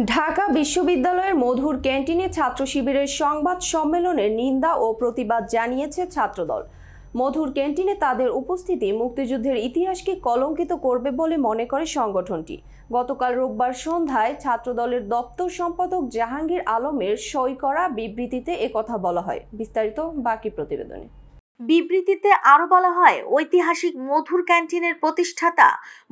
ঢাকা বিশ্ববিদ্যালয়ের মধুর ক্যান্টিনে ছাত্র শিবিরের সংবাদ সম্মেলনের নিন্দা ও প্রতিবাদ জানিয়েছে ছাত্রদল। মধুর ক্যান্টিনে তাদের উপস্থিতি মুক্তিযুদ্ধের ইতিহাসকে কলঙ্কিত করবে বলে মনে করে সংগঠনটি। গতকাল রোববার সন্ধ্যায় ছাত্রদলের দপ্তর সম্পাদক জাহাঙ্গীর আলমের সই করা বিবৃতিতে একথা বলা হয়। বিস্তারিত বাকি প্রতিবেদনে। বিবৃতিতে আরও বলা হয়, ঐতিহাসিক মধুর ক্যান্টিনের প্রতিষ্ঠাতা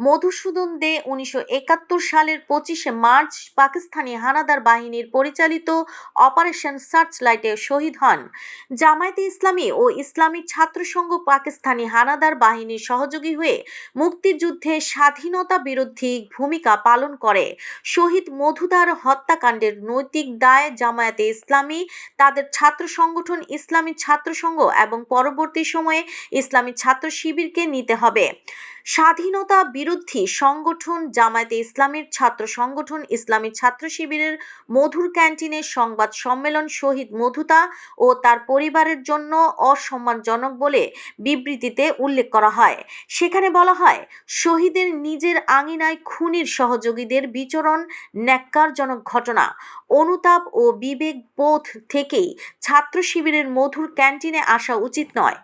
মধুসূদন দে উনিশশো একাত্তর সালের পঁচিশে মার্চ পাকিস্তানি হানাদার বাহিনীর পরিচালিত অপারেশন সার্চ লাইটে শহীদ হন। জামায়াতে ইসলামী ও ইসলামী ছাত্রসংঘ পাকিস্তানি হানাদার বাহিনীর সহযোগী হয়ে মুক্তিযুদ্ধে স্বাধীনতা বিরোধী ভূমিকা পালন করে। শহীদ মধুদার হত্যাকাণ্ডের নৈতিক দায় জামায়াতে ইসলামী, তাদের ছাত্র সংগঠন ইসলামী ছাত্রসংঘ এবং পরবর্তী সময়ে ইসলামী ছাত্র শিবিরকে নিতে হবে। স্বাধীনতা বিরোধী সংগঠন জামায়াতে ইসলামীর ছাত্র সংগঠন ইসলামী ছাত্র শিবিরের মধুর ক্যান্টিনের সংবাদ সম্মেলন, শহীদ মধুতা ও তার পরিবারের জন্য অসম্মানজনক বলে বিবৃতিতে উল্লেখ করা হয়। সেখানে বলা হয়, শহীদের নিজের আঙিনায় খুনির সহযোগীদের বিচরণ ন্যাক্কারজনক ঘটনা। অনুতাপ ও বিবেক বোধ থেকেই ছাত্র শিবিরের মধুর ক্যান্টিনে আসা উচিত নয়।